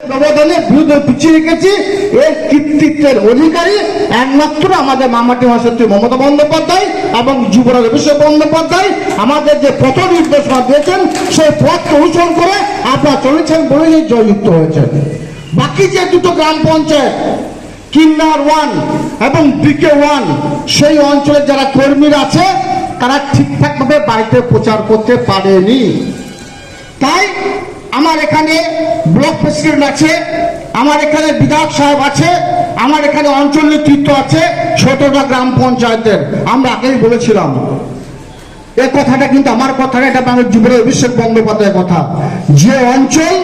ব্যবধানে বিরুদ্ধে পিছিয়ে রেখেছি। কৃতিত্বের অধিকারী একমাত্র আমাদের মামাটি মমতা বন্দ্যোপাধ্যায় এবং যুবরাজ বন্দ্যোপাধ্যায়। আমাদের যে পথ নির্দেশনা দিয়েছেন, সেই অনুসরণ করে আপনারা চলেছেন বলেই জয়যুক্ত হয়েছেন বাকি যে দুটো গ্রাম পঞ্চায়েত, কিন্নার ওয়ান এবং বিকে ওয়ান, সেই অঞ্চলে যারা কর্মীরা আছে, তারা ঠিকঠাকভাবে বাড়িতে প্রচার করতে পারেনি। তাই আমার এখানে ব্লক প্রেসিডেন্ট আছে, আমার এখানে বিধায়ক সাহেব আছে, আমার এখানে অঞ্চল নেতৃত্ব আছে ছোটটা গ্রাম পঞ্চায়েতের। আমরা আগেই বলেছিলাম। এ কথাটা কিন্তু আমার কথা এটা বাংলার যুবরাজ অভিষেক বন্দ্যোপাধ্যায়ের কথা। যে অঞ্চল,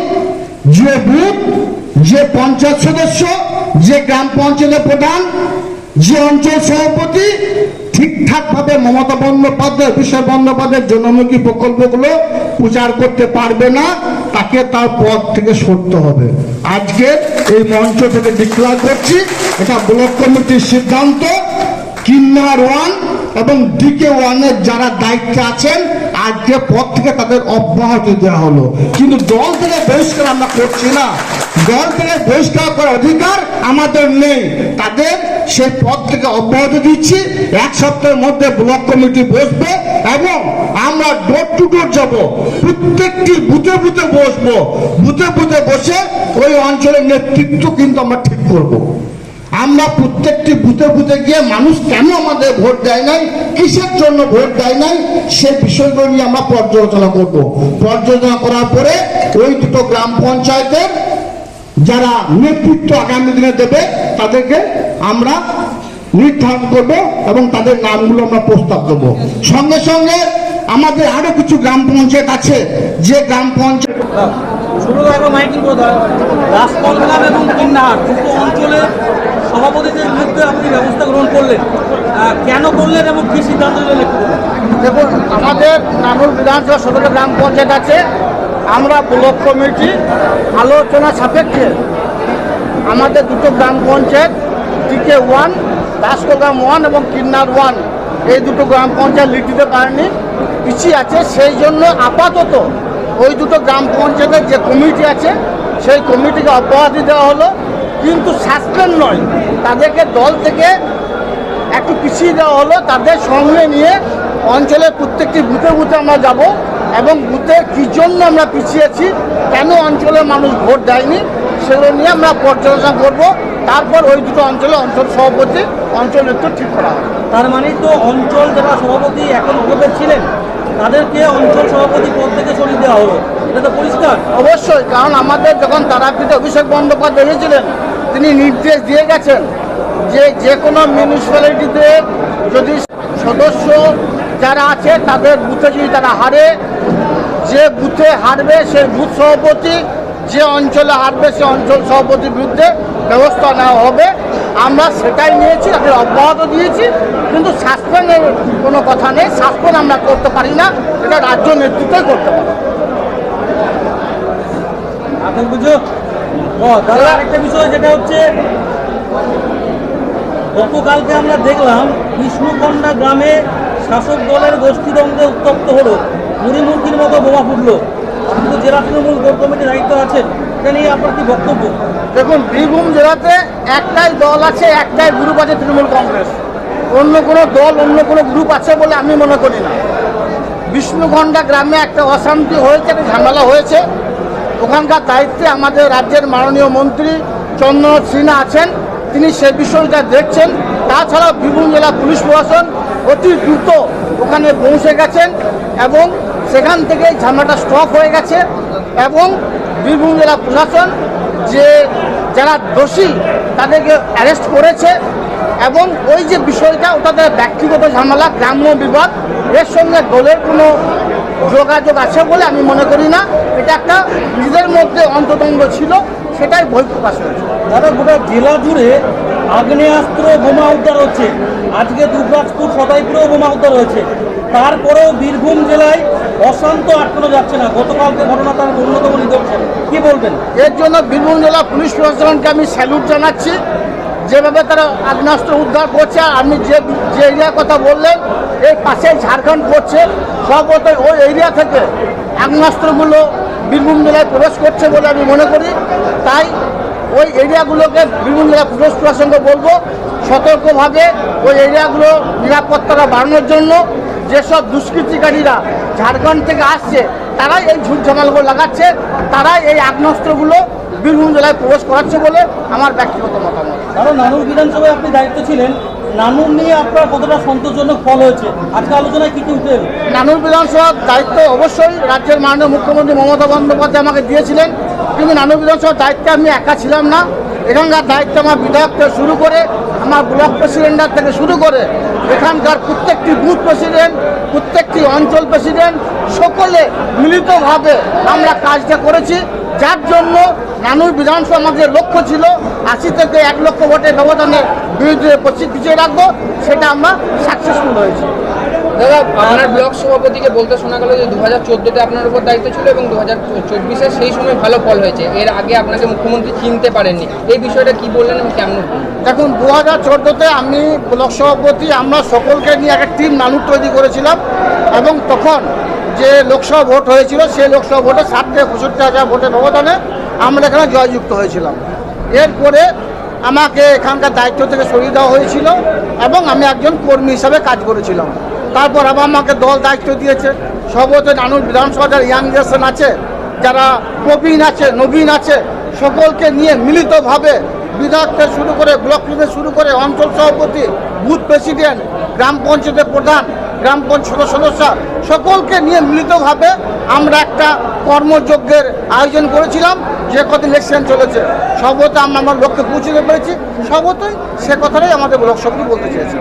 যে বুথ, যে পঞ্চায়েত সদস্য, যে গ্রাম পঞ্চায়েতের প্রধান যে অঞ্চল সভাপতি ঠিকঠাক ভাবে মমতা বন্দ্যোপাধ্যায়, অভিষেক বন্দ্যোপাধ্যায়ের জনমুখী প্রকল্পগুলো প্রচার করতে পারবে না, তাকে তার পদ থেকে সরতে হবে। আজকে এই মঞ্চ থেকে ডিক্লার করছি, এটা ব্লক কমিটির সিদ্ধান্ত, কিন্নার ওয়ান এবং ডিকে ওয়ানের যারা দায়িত্বে আছেন আজকে পদ থেকে তাদের অব্যাহতি দেওয়া হলো। কিন্তু দল থেকে বহিষ্কার আমরা করছি না। দল থেকে বহিষ্কার করার অধিকার আমাদের নেই। তাদের সে পদ থেকে অব্যাহতি দিচ্ছি। এক সপ্তাহের মধ্যে ব্লক কমিটি বসবে এবং আমরা ডোর টু ডোর যাব। প্রত্যেকটি বুথে বুথে বসবো। বুথে বুথে বসে ওই অঞ্চলের নেতৃত্ব কিন্তু আমরা ঠিক করব। আমরা প্রত্যেকটি বুথে বুথে গিয়ে মানুষ কেন আমাদের ভোট দেয় নাই? কিসের জন্য ভোট দেয় নাই? সে বিষয়গুলো নিয়ে আমরা পর্যালোচনা করব। পর্যালোচনা করার পরে ওই দুটো গ্রাম পঞ্চায়েতের যারা নেতৃত্ব আগামী দিনে দেবে, তাদেরকে আমরা নির্ধারণ করব এবং তাদের নামগুলো আমরা প্রস্তাব দেবো। সঙ্গে সঙ্গে আমাদের আরও কিছু গ্রাম পঞ্চায়েত আছে। যে গ্রাম পঞ্চায়েত শুরু এবং দুটো অঞ্চলে সভাপতিদের বিরুদ্ধে আপনি ব্যবস্থা গ্রহণ করলেন। কেন করলেন এবং কী সিদ্ধান্ত দেখুন, আমাদের নানুর বিধানসভা সদর গ্রাম পঞ্চায়েত আছে। আমরা ব্লক কমিটি আলোচনা সাপেক্ষে আমাদের দুটো গ্রাম পঞ্চায়েত, টিকে ওয়ান দাসকোগ্রাম ওয়ান এবং কিন্নার ওয়ান, এই দুটো গ্রাম পঞ্চায়েত লিড দিতে পারেনি, পিছিয়ে আছে। সেই জন্য আপাতত ওই দুটো গ্রাম পঞ্চায়েতের যে কমিটি আছে, সেই কমিটিকে অব্যাহতি দেওয়া হলো। কিন্তু সাসপেন্ড নয়। তাদেরকে দল থেকে একটু পিছিয়ে দেওয়া হলো তাদের সঙ্গে নিয়ে অঞ্চলের প্রত্যেকটি বুথে বুথে আমরা যাব এবং বুথে কী জন্য আমরা পিছিয়েছি কেন অঞ্চলের মানুষ ভোট দেয়নি সেগুলো নিয়ে আমরা পর্যালোচনা করব। তারপর ওই দুটো অঞ্চলে অঞ্চল সভাপতি অঞ্চল নেতৃত্ব ঠিক করা হবে। তার মানে তো অঞ্চল যারা সভাপতি এখন পদে ছিলেন তাদেরকে অঞ্চল সভাপতি পদ থেকে সরিয়ে দেওয়া হলো। এটা তো পরিষ্কার। অবশ্যই কারণ আমাদের যখন তারাপীঠে অভিষেক বন্দ্যোপাধ্যায় এসেছিলেন তিনি নির্দেশ দিয়ে গেছেন যে যে কোনো মিউনিসিপ্যালিটিতে যদি সদস্য যারা আছে তাদের বুথে যদি তারা হারে, যে বুথে হারবে সে বুথ সভাপতি, যে অঞ্চলে হারবে সে অঞ্চল সভাপতির বিরুদ্ধে ব্যবস্থা নেওয়া হবে। আমরা সেটাই নিয়েছি, তাদের অব্যাহত দিয়েছি, কিন্তু সাসপেন্ডের কোনো কথা নেই, সাসপেন্ড আমরা করতে পারি না, এটা রাজ্য নেতৃত্বই করতে পারে। ও আরেকটা বিষয় যেটা হচ্ছে, গতকালকে আমরা দেখলাম বিষ্ণুকন্ডা গ্রামে শাসক দলের গোষ্ঠীদ্বন্দ্বে উত্তপ্ত হলো। মুড়ি মুরগির মতো বোমা ফুটলো। আপনি তো জেলা তৃণমূল কমিটির দায়িত্ব আছেন। এটা নিয়ে আপনার কি বক্তব্য? দেখুন, বীরভূম জেলাতে একটাই দল আছে, একটাই গ্রুপ আছে তৃণমূল কংগ্রেস। অন্য কোনো দল, অন্য কোনো গ্রুপ আছে বলে আমি মনে করি না। বিষ্ণুগন্ডা গ্রামে একটা অশান্তি হয়েছে, একটা ঝামেলা হয়েছে। ওখানকার দায়িত্বে আমাদের রাজ্যের মাননীয় মন্ত্রী চন্দ্রনাথ সিনহা আছেন। তিনি সে বিষয়টা দেখছেন। তাছাড়াও বীরভূম জেলা পুলিশ প্রশাসন অতি দ্রুত ওখানে পৌঁছে গেছেন এবং সেখান থেকে ঝামেলাটা স্টপ হয়ে গেছে এবং বীরভূম জেলা প্রশাসন যে যারা দোষী, তাদেরকে অ্যারেস্ট করেছে এবং ওই যে বিষয়টা ওটা ব্যক্তিগত ঝামেলা, গ্রাম্য বিবাদ, এর সঙ্গে দলের কোনো যোগাযোগ আছে বলে আমি মনে করি না। এটা একটা নিজের মধ্যে অন্তদ্বন্দ্ব ছিল সেটাই বই প্রকাশ হয়েছে। দাদা গোটা জেলা জুড়ে আগ্নেয়াস্ত্র বোমা উদ্ধার হচ্ছে। আজকে দুর্গাজপুর সদাইপুরেও বোমা উদ্ধার হয়েছে। তারপরেও বীরভূম জেলায় অশান্ত আটকানো যাচ্ছে না। গতকালকে ঘটনা তার অন্যতম নিদর্শন। কি বলবেন? এর জন্য বীরভূম জেলা পুলিশ প্রশাসনকে আমি স্যালুট জানাচ্ছি। যেভাবে তারা আগ্নেয়াস্ত্র উদ্ধার করছে আপনি যে যে এরিয়ার কথা বললেন, এই পাশে ঝাড়খণ্ড করছে সর্বত ওই এরিয়া থেকে আগ্নেয়াস্ত্রগুলো বীরভূম জেলায় প্রবেশ করছে বলে আমি মনে করি। তাই ওই এরিয়াগুলোকে বীরভূম জেলা পুলিশ প্রশাসনকে বলব, সতর্কভাবে ওই এরিয়াগুলো নিরাপত্তাটা বাড়ানোর জন্য যেসব দুষ্কৃতিকারীরা ঝাড়খণ্ড থেকে আসছে, তারাই এই ঝুট ঝামেলাগুলো লাগাচ্ছে, তারাই এই আগ্নেয়াস্ত্রগুলো বীরভূম জেলায় প্রবেশ করাচ্ছে বলে আমার ব্যক্তিগত মতামত। কারণ নানুর বিধানসভায় আপনি দায়িত্ব ছিলেন। নানুর নিয়ে আপনার কতটা সন্তোষজনক ফল হয়েছে? আজকে আলোচনায় কি কি উঠে নানুর বিধানসভার দায়িত্ব অবশ্যই রাজ্যের মাননীয় মুখ্যমন্ত্রী মমতা বন্দ্যোপাধ্যায় আমাকে দিয়েছিলেন। কিন্তু নানুর বিধানসভার দায়িত্বে আমি একা ছিলাম না। এখানকার দায়িত্ব আমার বিধায়ক থেকে শুরু করে আমার ব্লক প্রেসিডেন্টার থেকে শুরু করে এখানকার প্রত্যেকটি বুথ প্রেসিডেন্ট প্রত্যেকটি অঞ্চল প্রেসিডেন্ট সকলে মিলিতভাবে আমরা কাজটা করেছি। যার জন্য নানুর বিধানসভা আমাদের লক্ষ্য ছিল আশি থেকে এক লক্ষ ভোটের ব্যবধানে বিরুদ্ধে পিছিয়ে রাখব সেটা আমরা সাকসেসফুল হয়েছি। দাদা আপনার ব্লক সভাপতিকে বলতে শোনা গেল যে দু হাজার চোদ্দোতে আপনার উপর দায়িত্ব ছিল এবং দু হাজার চব্বিশে সেই সময় ভালো ফল হয়েছে। এর আগে আপনাকে মুখ্যমন্ত্রী চিনতে পারেননি। এই বিষয়টা কি বললেন এবং কেমন দেখুন দু হাজার চোদ্দোতে আমি ব্লক সভাপতি আমরা সকলকে নিয়ে একটা টিম নানুর তৈরি করেছিলাম এবং তখন যে লোকসভা ভোট হয়েছিল, সেই লোকসভা ভোটে ষাট থেকে পঁয়ষট্টি হাজার ভোটের ব্যবধানে আমরা এখানে জয়যুক্ত হয়েছিলাম। এরপরে আমাকে এখানকার দায়িত্ব থেকে সরিয়ে দেওয়া হয়েছিল এবং আমি একজন কর্মী হিসাবে কাজ করেছিলাম। তারপর আবার আমাকে দল দায়িত্ব দিয়েছে। সর্বত নানুর বিধানসভা যারা ইয়াং জেনারেশন আছে, যারা প্রবীণ আছে, নবীন আছে, সকলকে নিয়ে মিলিতভাবে বিধায়ক থেকে শুরু করে ব্লক থেকে শুরু করে অঞ্চল সভাপতি, বুথ প্রেসিডেন্ট গ্রাম পঞ্চায়েতের প্রধান, গ্রাম পঞ্চায়েত সদস্য, সকলকে নিয়ে মিলিতভাবে আমরা একটা কর্মযজ্ঞের আয়োজন করেছিলাম। যে কত ইলেকশন চলেছে সর্বত আমরা আমার লক্ষ্যে পৌঁছতে পেরেছি সর্বতই সে কথাটাই আমাদের লোকসভাকে বলতে চেয়েছি